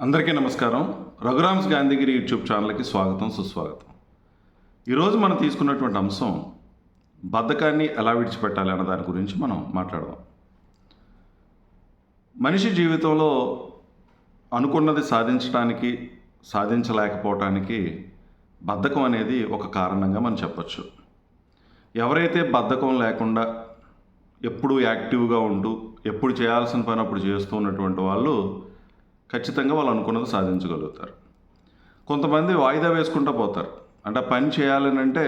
అందరికీ నమస్కారం. రఘురామ్స్ గాంధీగిరి యూట్యూబ్ ఛానల్కి స్వాగతం సుస్వాగతం. ఈరోజు మనం తీసుకున్నటువంటి అంశం బద్ధకాన్ని ఎలా విడిచిపెట్టాలి అన్న దాని గురించి మనం మాట్లాడదాం. మనిషి జీవితంలో అనుకున్నది సాధించడానికి సాధించలేకపోవటానికి బద్ధకం అనేది ఒక కారణంగా మనం చెప్పచ్చు. ఎవరైతే బద్ధకం లేకుండా ఎప్పుడు యాక్టివ్గా ఉంటూ ఎప్పుడు చేయాల్సిన పని అప్పుడు చేస్తూ ఉన్నటువంటి వాళ్ళు ఖచ్చితంగా వాళ్ళు అనుకున్నది సాధించగలుగుతారు. కొంతమంది వాయిదా వేసుకుంటూ పోతారు. అంటే పని చేయాలని అంటే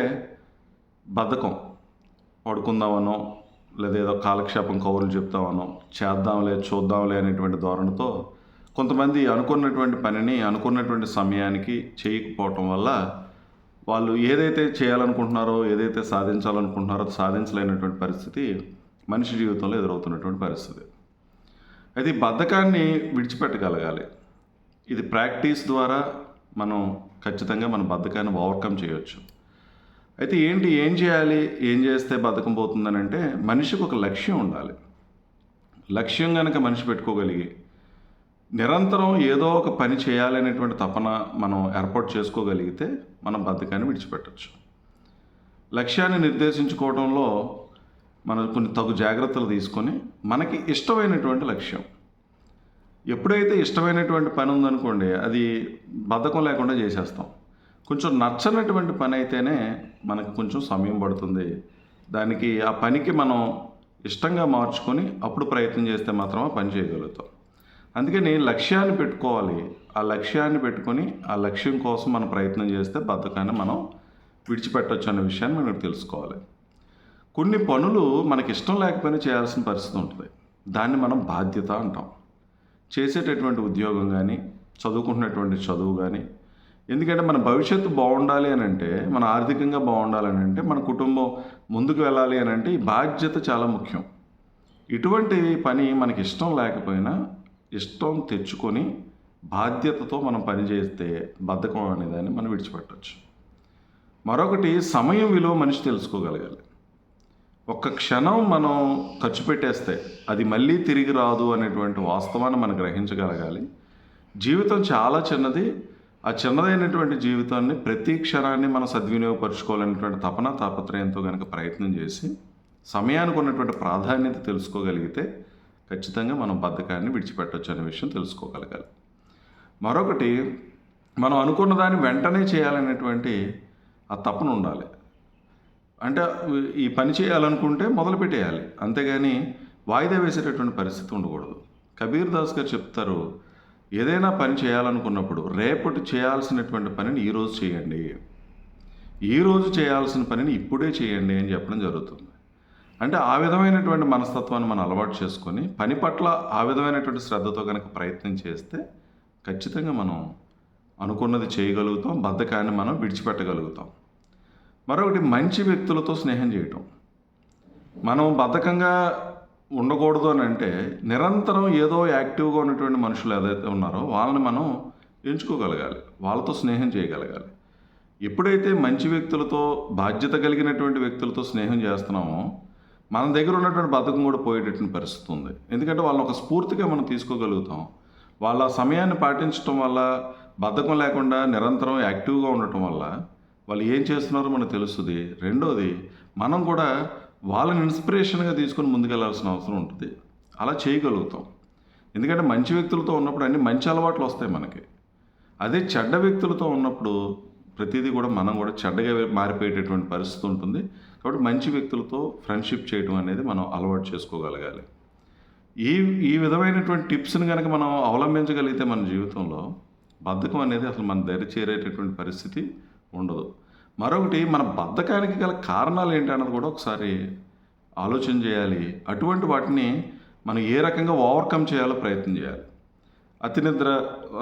బద్ధకం. పడుకుందామనో లేదా ఏదో కాలక్షేపం కౌరులు చెప్తామనో చేద్దాంలే చూద్దాంలే అనేటువంటి ధోరణితో కొంతమంది అనుకున్నటువంటి పనిని అనుకున్నటువంటి సమయానికి చేయకపోవటం వల్ల వాళ్ళు ఏదైతే చేయాలనుకుంటున్నారో ఏదైతే సాధించాలనుకుంటున్నారో సాధించలేనటువంటి పరిస్థితి మనిషి జీవితంలో ఎదురవుతున్నటువంటి పరిస్థితి. అయితే ఈ బద్ధకాన్ని విడిచిపెట్టగలగాలి. ఇది ప్రాక్టీస్ ద్వారా మనం ఖచ్చితంగా మన బద్ధకాన్ని ఓవర్కమ్ చేయొచ్చు. అయితే ఏంటి ఏం చేయాలి ఏం చేస్తే బద్ధకం పోతుందని అంటే మనిషికి ఒక లక్ష్యం ఉండాలి. లక్ష్యం కనుక మనిషి పెట్టుకోగలిగి నిరంతరం ఏదో ఒక పని చేయాలనేటువంటి తపన మనం ఏర్పాటు చేసుకోగలిగితే మనం బద్ధకాన్ని విడిచిపెట్టచ్చు. లక్ష్యాన్ని నిర్దేశించుకోవడంలో మనం కొన్ని తగు జాగ్రత్తలు తీసుకొని మనకి ఇష్టమైనటువంటి లక్ష్యం. ఎప్పుడైతే ఇష్టమైనటువంటి పని ఉందనుకోండి అది బద్ధకం లేకుండా చేసేస్తాం. కొంచెం నచ్చనటువంటి పని అయితేనే మనకు కొంచెం సమయం పడుతుంది. దానికి ఆ పనికి మనం ఇష్టంగా మార్చుకొని అప్పుడు ప్రయత్నం చేస్తే మాత్రం ఆ పని చేయగలుగుతాం. అందుకని లక్ష్యాన్ని పెట్టుకోవాలి. ఆ లక్ష్యాన్ని పెట్టుకొని ఆ లక్ష్యం కోసం మనం ప్రయత్నం చేస్తే బద్ధకాన్ని మనం విడిచిపెట్టవచ్చు అనే విషయాన్ని మనం తెలుసుకోవాలి. కొన్ని పనులు మనకి ఇష్టం లేకపోయినా చేయాల్సిన పరిస్థితి ఉంటుంది. దాన్ని మనం బాధ్యత అంటాం. చేసేటటువంటి ఉద్యోగం కానీ చదువుకుంటున్నటువంటి చదువు కానీ ఎందుకంటే మన భవిష్యత్తు బాగుండాలి అని అంటే మన ఆర్థికంగా బాగుండాలి అని అంటే మన కుటుంబం ముందుకు వెళ్ళాలి అని అంటే ఈ బాధ్యత చాలా ముఖ్యం. ఇటువంటి పని మనకి ఇష్టం లేకపోయినా ఇష్టం తెచ్చుకొని బాధ్యతతో మనం పని చేస్తే బద్ధకం అనేదాన్ని మనం విడిచిపెట్టవచ్చు మరొకటి సమయం విలువ మనిషి తెలుసుకోగలగాలి. ఒక్క క్షణం మనం ఖర్చు పెట్టేస్తే అది మళ్ళీ తిరిగి రాదు అనేటువంటి వాస్తవాన్ని మనం గ్రహించగలగాలి. జీవితం చాలా చిన్నది. ఆ చిన్నదైనటువంటి జీవితాన్ని ప్రతి క్షణాన్ని మనం సద్వినియోగపరచుకోవాలనేటువంటి తపన తాపత్రయంతో కనుక ప్రయత్నం చేసి సమయానికి ఉన్నటువంటి ప్రాధాన్యత తెలుసుకోగలిగితే ఖచ్చితంగా మనం బద్ధకాన్ని విడిచిపెట్టవచ్చు అనే విషయం తెలుసుకోగలగాలి. మరొకటి మనం అనుకున్న దాన్ని వెంటనే చేయాలనేటువంటి ఆ తపన ఉండాలి. అంటే ఈ పని చేయాలనుకుంటే మొదలు పెట్టేయాలి. అంతేగాని వాయిదా వేసేటటువంటి పరిస్థితి ఉండకూడదు. కబీర్ దాస్ గారు చెప్తారు ఏదైనా పని చేయాలనుకున్నప్పుడు రేపటి చేయాల్సినటువంటి పనిని ఈరోజు చేయండి. ఈరోజు చేయాల్సిన పనిని ఇప్పుడే చేయండి అని చెప్పడం జరుగుతుంది. అంటే ఆ విధమైనటువంటి మనస్తత్వాన్ని మనం అలవాటు చేసుకొని పని పట్ల ఆ విధమైనటువంటి శ్రద్ధతో కనుక ప్రయత్నం చేస్తే ఖచ్చితంగా మనం అనుకున్నది చేయగలుగుతాం బద్ధకాన్ని మనం విడిచిపెట్టగలుగుతాం. మరొకటి మంచి వ్యక్తులతో స్నేహం చేయటం. మనం బద్ధకంగా ఉండకూడదు అని అంటే నిరంతరం ఏదో యాక్టివ్గా ఉన్నటువంటి మనుషులు ఏదైతే ఉన్నారో వాళ్ళని మనం ఎంచుకోగలగాలి. వాళ్ళతో స్నేహం చేయగలగాలి. ఎప్పుడైతే మంచి వ్యక్తులతో బాధ్యత కలిగినటువంటి వ్యక్తులతో స్నేహం చేస్తున్నామో మన దగ్గర ఉన్నటువంటి బద్ధకం కూడా పోయేటటువంటి పరిస్థితి ఉంది. ఎందుకంటే వాళ్ళని ఒక స్ఫూర్తిగా మనం తీసుకోగలుగుతాం. వాళ్ళ సమయాన్ని పాటించడం వల్ల బద్ధకం లేకుండా నిరంతరం యాక్టివ్గా ఉండటం వల్ల వాళ్ళు ఏం చేస్తున్నారో మనకు తెలుస్తుంది. రెండోది మనం కూడా వాళ్ళని ఇన్స్పిరేషన్గా తీసుకొని ముందుకెళ్ళాల్సిన అవసరం ఉంటుంది. అలా చేయగలుగుతాం. ఎందుకంటే మంచి వ్యక్తులతో ఉన్నప్పుడు అన్ని మంచి అలవాట్లు వస్తాయి మనకి. అదే చెడ్డ వ్యక్తులతో ఉన్నప్పుడు ప్రతిదీ కూడా మనం కూడా చెడ్డగా మారిపోయేటటువంటి పరిస్థితి ఉంటుంది. కాబట్టి మంచి వ్యక్తులతో ఫ్రెండ్షిప్ చేయడం అనేది మనం అలవాటు చేసుకోగలగాలి. ఈ ఈ విధమైనటువంటి టిప్స్ని కనుక మనం అవలంబించగలిగితే మన జీవితంలో బద్ధకం అనేది అసలు మన దరి చేరేటటువంటి పరిస్థితి ఉండదు. మరొకటి మన బద్ధకానికి గల కారణాలు ఏంటి అన్నది కూడా ఒకసారి ఆలోచన చేయాలి. అటువంటి వాటిని మనం ఏ రకంగా ఓవర్కమ్ చేయాలో ప్రయత్నం చేయాలి. అతి నిద్ర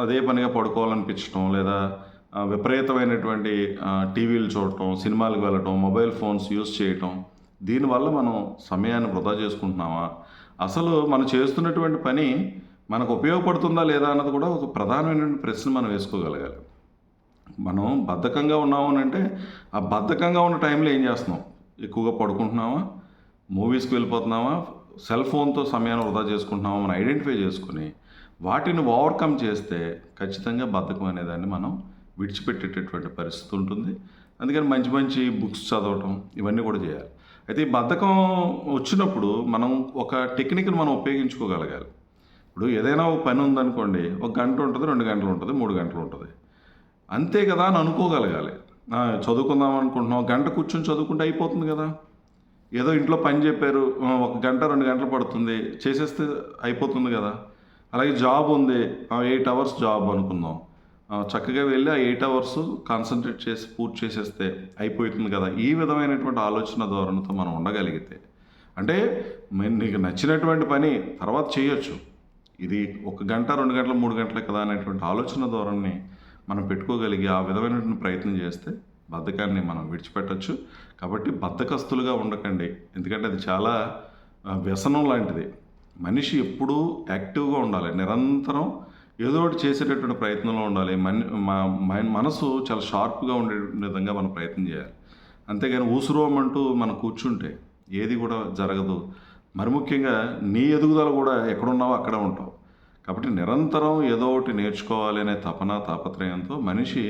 అదే పనిగా పడుకోవాలనిపించడం లేదా విపరీతమైనటువంటి టీవీలు చూడటం సినిమాలకు వెళ్ళటం మొబైల్ ఫోన్స్ యూస్ చేయటం దీనివల్ల మనం సమయాన్ని వృధా చేసుకుంటున్నామా? అసలు మనం చేస్తున్నటువంటి పని మనకు ఉపయోగపడుతుందా లేదా అన్నది కూడా ఒక ప్రధానమైనటువంటి ప్రశ్న మనం వేసుకోగలగాలి. మనం బద్ధకంగా ఉన్నాము అని అంటే ఆ బద్ధకంగా ఉన్న టైంలో ఏం చేస్తున్నాం? ఎక్కువగా పడుకుంటున్నామా? మూవీస్కి వెళ్ళిపోతున్నామా? సెల్ ఫోన్తో సమయాన్ని వృధా చేసుకుంటున్నామా? మనం ఐడెంటిఫై చేసుకుని వాటిని ఓవర్కమ్ చేస్తే ఖచ్చితంగా బద్ధకం అనేదాన్ని మనం విడిచిపెట్టేటటువంటి పరిస్థితి ఉంటుంది. అందుకని మంచి మంచి బుక్స్ చదవటం ఇవన్నీ కూడా చేయాలి. అయితే ఈ బద్ధకం వచ్చినప్పుడు మనం ఒక టెక్నిక్ని మనం ఉపయోగించుకోగలగాలి. ఇప్పుడు ఏదైనా ఒక పని ఉందనుకోండి ఒక గంట ఉంటుంది రెండు గంటలు ఉంటుంది మూడు గంటలు ఉంటుంది. అంతే కదా అని అనుకోగలగాలి. చదువుకుందాం అనుకుంటున్నాం. గంట కూర్చొని చదువుకుంటే అయిపోతుంది కదా. ఏదో ఇంట్లో పని చెప్పారు. ఒక గంట రెండు గంటలు పడుతుంది. చేసేస్తే అయిపోతుంది కదా. అలాగే జాబ్ ఉంది. ఎయిట్ అవర్స్ జాబ్ అనుకుందాం. చక్కగా వెళ్ళి ఆ ఎయిట్ అవర్స్ కాన్సన్ట్రేట్ చేసి పూర్తి చేసేస్తే అయిపోతుంది కదా. ఈ విధమైనటువంటి ఆలోచన ధోరణితో మనం ఉండగలిగితే. అంటే నీకు నచ్చినటువంటి పని తర్వాత చేయొచ్చు. ఇది ఒక గంట రెండు గంటలు మూడు గంటలే కదా అనేటువంటి ఆలోచన ధోరణిని మనం పెట్టుకోగలిగి ఆ విధమైనటువంటి ప్రయత్నం చేస్తే బద్ధకాన్ని మనం విడిచిపెట్టచ్చు. కాబట్టి బద్ధకస్తులుగా ఉండకండి. ఎందుకంటే అది చాలా వ్యసనం లాంటిది. మనిషి ఎప్పుడూ యాక్టివ్గా ఉండాలి. నిరంతరం ఏదో ఒకటి చేసేటటువంటి ప్రయత్నంలో ఉండాలి. మన మన- మనసు చాలా షార్ప్గా ఉండే విధంగా మనం ప్రయత్నం చేయాలి. అంతేగాని ఊసురోమంటూ మనం కూర్చుంటే ఏది కూడా జరగదు. మరి ముఖ్యంగా నీ ఎదుగుదల కూడా ఎక్కడున్నావో అక్కడే ఉంటావు. కాబట్టి నిరంతరం ఏదో ఒకటి నేర్చుకోవాలి అనే తపన తాపత్రయంతో మనిషి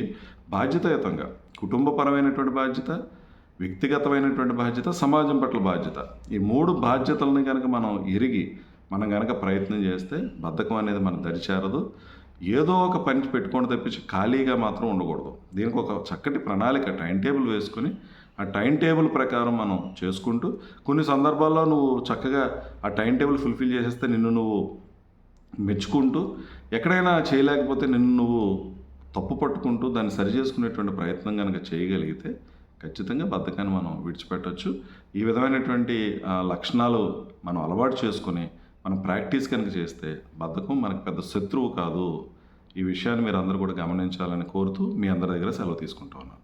బాధ్యతాయుతంగా కుటుంబపరమైనటువంటి బాధ్యత వ్యక్తిగతమైనటువంటి బాధ్యత సమాజం పట్ల బాధ్యత. ఈ మూడు బాధ్యతలని కనుక మనం ఎరిగి మనం కనుక ప్రయత్నం చేస్తే బద్ధకం అనేది మనం దరిచేరదు ఏదో ఒక పని పెట్టుకొని తప్పించి ఖాళీగా మాత్రం ఉండకూడదు. దీనికి ఒక చక్కటి ప్రణాళిక టైం టేబుల్ వేసుకొని ఆ టైం టేబుల్ ప్రకారం మనం చేసుకుంటూ కొన్ని సందర్భాల్లో నువ్వు చక్కగా ఆ టైం టేబుల్ ఫుల్ఫిల్ చేసేస్తే నిన్ను నువ్వు మెచ్చుకుంటూ ఎక్కడైనా చేయలేకపోతే నిన్ను నువ్వు తప్పు పట్టుకుంటూ దాన్ని సరి చేసుకునేటువంటి ప్రయత్నం కనుక చేయగలిగితే ఖచ్చితంగా బద్ధకాన్ని మనం విడిచిపెట్టవచ్చు ఈ విధమైనటువంటి లక్షణాలు మనం అలవాటు చేసుకొని మనం ప్రాక్టీస్ కనుక చేస్తే బద్ధకం మనకు పెద్ద శత్రువు కాదు. ఈ విషయాన్ని మీరు అందరూ కూడా గమనించాలని కోరుతూ మీ అందరి దగ్గర సెలవు తీసుకుంటా ఉన్నాను.